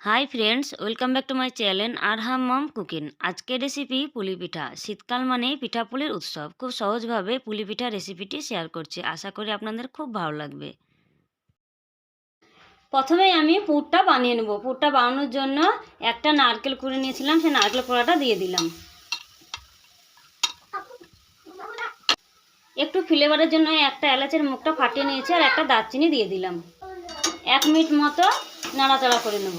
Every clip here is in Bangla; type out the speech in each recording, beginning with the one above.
Hi friends welcome back to my channel আর হাম মম কুকিং আজকের রেসিপি পুলি পিঠা। শীতকাল মানেই পিঠাপুলির উৎসব। খুব সহজভাবে পুলি পিঠা রেসিপিটি শেয়ার করছি। আশা করি আপনাদের খুব ভালো লাগবে। প্রথমেই আমি পুরটা বানিয়ে নেব। পুরটা বানানোর জন্য একটা নারকেল কুড়ে নিয়েছিলাম। সেই নারকেল কোড়াটা দিয়ে দিলাম। একটু ফ্লেভারের জন্য একটা এলাচের মুখটা ফাটিয়ে নিয়েছি আর একটা দারচিনি দিয়ে দিলাম। এক মিনিট মতো নাড়াচাড়া করে নেব।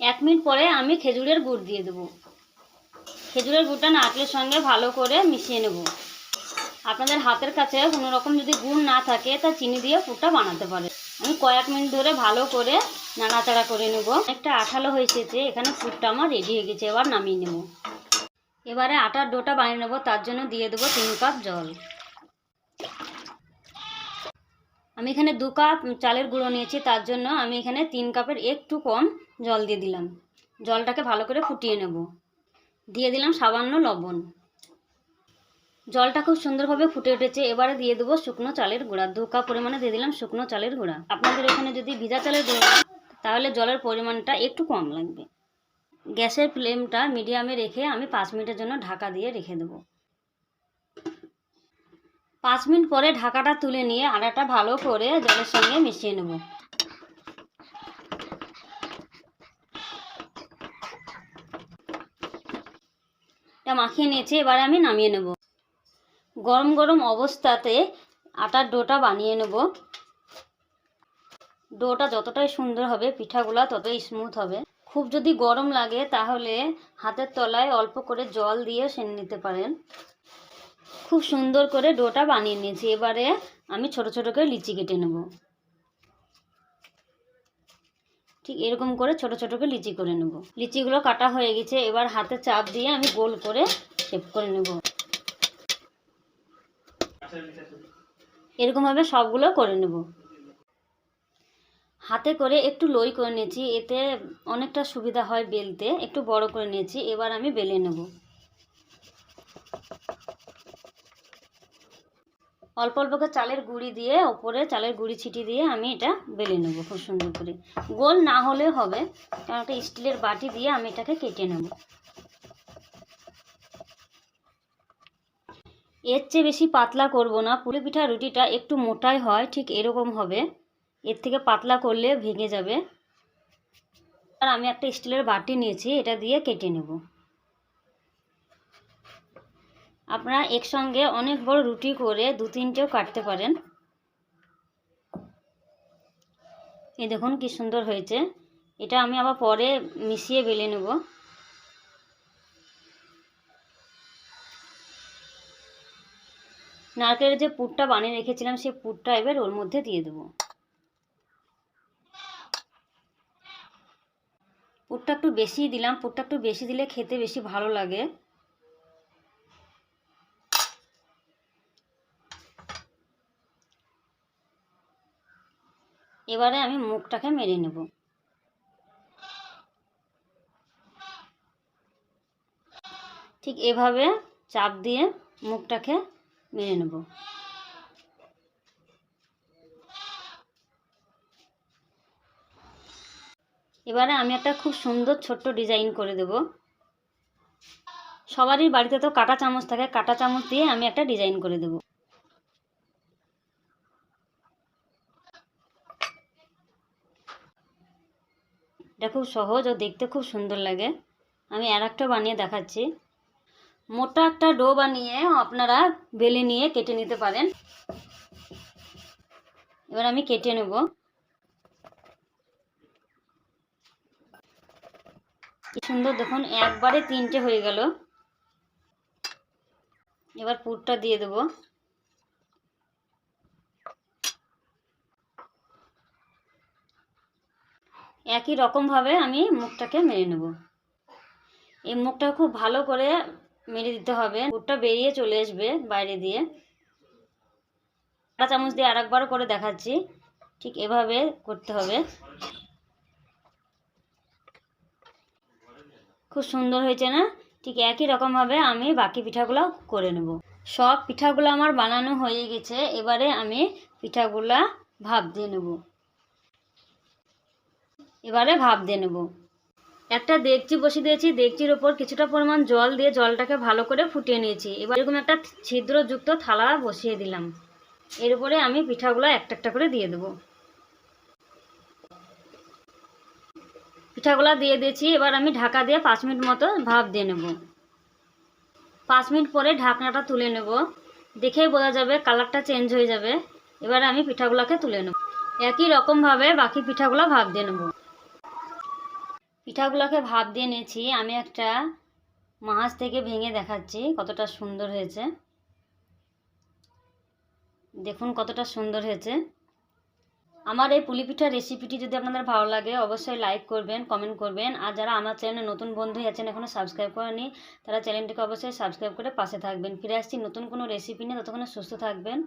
এক মিনিট পরে আমি খেজুরের গুড় দিয়ে দেবো। খেজুরের গুড়টা নারকেলের সঙ্গে ভালো করে মিশিয়ে নেব। আপনাদের হাতের কাছে কোনো রকম যদি গুড় না থাকে, তা চিনি দিয়ে পুরটা বানাতে পারে আমি কয়েক মিনিট ধরে ভালো করে নাড়াচাড়া করে নেব। একটা আঠালো হয়েছে এসেছে, এখানে পুরটা আমার রেডি হয়ে গেছে, এবার নামিয়ে নেব। এবারে আটার ডোটা বানিয়ে নেব, তার জন্য দিয়ে দেবো তিন কাপ জল। আমি এখানে দু কাপ চালের গুঁড়ো নিয়েছি, তার জন্য আমি এখানে তিন কাপের একটু কম জল দিয়ে দিলাম। জলটাকে ভালো করে ফুটিয়ে নেব। দিয়ে দিলাম সামান্য লবণ। জলটা খুব সুন্দরভাবে ফুটে উঠেছে, এবারে দিয়ে দেবো শুকনো চালের গুঁড়া। দু কাপ পরিমাণে দিয়ে দিলাম শুকনো চালের গুঁড়া। আপনাদের এখানে যদি ভিজা চালের গুঁড়া তাহলে জলের পরিমাণটা একটু কম লাগবে। গ্যাসের ফ্লেমটা মিডিয়ামে রেখে আমি পাঁচ মিনিটের জন্য ঢাকা দিয়ে রেখে দেবো। পাঁচ মিনিট পরে ঢাকাটা তুলে নিয়ে আটাটা ভালো করে জলের সঙ্গে মিশিয়ে নেব। এটা মাখিয়ে নিয়েছি, এবার আমি নামিয়ে নেব। গরম গরম অবস্থাতে আটার ডোটা বানিয়ে নেব। ডোটা যতটাই সুন্দর হবে, পিঠাগুলা ততই স্মুথ হবে। খুব যদি গরম লাগে, তাহলে হাতের তলায় অল্প করে জল দিয়ে সেনে নিতে পারেন। খুব সুন্দর করে ডোটা বানিয়ে নিয়েছি। এবারে আমি ছোট ছোট করে লিচি কেটে নেব। ঠিক এরকম করে ছোট ছোট করে লিচি করে নেব। লিচিগুলো কাটা হয়ে গেছে। এবার হাতে চাপ দিয়ে আমি গোল করে শেপ করে নেব। এরকমভাবে সবগুলো করে নেব। হাতে করে একটু লই করে নিয়েছি। এতে অনেকটা সুবিধা হয় বেলতে। একটু বড় করে নিয়েছি। এবার আমি বেলে নেব। অল্প অল্প করে চালের গুঁড়ি দিয়ে, ওপরে চালের গুঁড়ি ছিটি দিয়ে আমি এটা বেলে নেব খুব সুন্দর করে। গোল না হলে হবে, কারণ একটা স্টিলের বাটি দিয়ে আমি এটাকে কেটে নেব। এর চেয়ে বেশি পাতলা করব না, পুলি পিঠা, রুটিটা একটু মোটাই হয়, ঠিক এরকম হবে। এর থেকে পাতলা করলে ভেঙে যাবে। আর আমি একটা স্টিলের বাটি নিয়েছি, এটা দিয়ে কেটে নেব। আপনারা একসঙ্গে অনেক বড় রুটি করে দু তিনটেও কাটতে পারেন। এই দেখুন কি সুন্দর হয়েছে। এটা আমি আবার পরে মিশিয়ে বেলে নেব। নারকেলের যে পুরটা বানিয়ে রেখেছিলাম, সেই পুরটা এবার ওর মধ্যে দিয়ে দেবো। পুরটা একটু বেশি দিলাম। পুরটা একটু বেশি দিলে খেতে বেশি ভালো লাগে। এবারে আমি মুখটাকে মেরে নেব। ঠিক এভাবে চাপ দিয়ে মুখটাকে মেরে নেব। এবারে আমি একটা খুব সুন্দর ছোট্ট ডিজাইন করে দেব। সবারই বাড়িতে তো কাটা চামচ থাকে, কাটা চামচ দিয়ে আমি একটা ডিজাইন করে দেব। এটা খুব সহজ ও দেখতে খুব সুন্দর লাগে। আমি আর একটা বানিয়ে দেখাচ্ছি। মোটা একটা ডো বানিয়ে আপনারা বেলে নিয়ে কেটে নিতে পারেন। এবার আমি কেটে নেব। কি সুন্দর দেখুন, একবারে তিনটে হয়ে গেল। এবার পুরটা দিয়ে দেবো। একই রকমভাবে আমি মুখটাকে মেরে নেব। এই মুখটা খুব ভালো করে মেরে দিতে হবে। মুখটা বেরিয়ে চলে আসবে বাইরে দিয়ে। আটা চামচ দিয়ে আরেকবারও করে দেখাচ্ছি। ঠিক এভাবে করতে হবে। খুব সুন্দর হয়েছে না? ঠিক একই রকমভাবে আমি বাকি পিঠাগুলো করে নেব। সব পিঠাগুলো আমার বানানো হয়ে গেছে। এবারে আমি পিঠাগুলা ভাপ দিয়ে নেব। এবারে ভাপ দিয়ে নেব। একটা ডেকচি বসিয়ে দিয়েছি ডেকচির ওপর কিছুটা পরিমাণ জল দিয়ে জলটাকে ভালো করে ফুটিয়ে নিয়েছি। এবার এরকম একটা ছিদ্রযুক্ত থালা বসিয়ে দিলাম। এর উপরে আমি পিঠাগুলো একটা একটা করে দিয়ে দেবো। পিঠাগুলো দিয়ে দিয়েছি, এবার আমি ঢাকা দিয়ে পাঁচ মিনিট মতো ভাপ দিয়ে নেব। পাঁচ মিনিট পরে ঢাকনাটা তুলে নেব। দেখেই বোঝা যাবে কালারটা চেঞ্জ হয়ে যাবে। এবার আমি পিঠাগুলোকে তুলে নেব। একই রকমভাবে বাকি পিঠাগুলো ভাপ দিয়ে নেব। পিঠাগুলোকে ভাব দিয়ে নিয়েছি। আমি একটা মাছ থেকে ভেঙে দেখাচ্ছি, কতটা সুন্দর হয়েছে। দেখুন কতটা সুন্দর হয়েছে। আমার এই পুলি পিঠার রেসিপিটি যদি আপনাদের ভালো লাগে, অবশ্যই লাইক করবেন কমেন্ট করবেন। আর যারা আমার চ্যানেলে নতুন বন্ধু আছেন এখনও সাবস্ক্রাইব করেনি তারা চ্যানেলটিকে অবশ্যই সাবস্ক্রাইব করে পাশে থাকবেন। ফিরে আসছি নতুন কোনো রেসিপি নিয়ে, ততক্ষণে সুস্থ থাকবেন।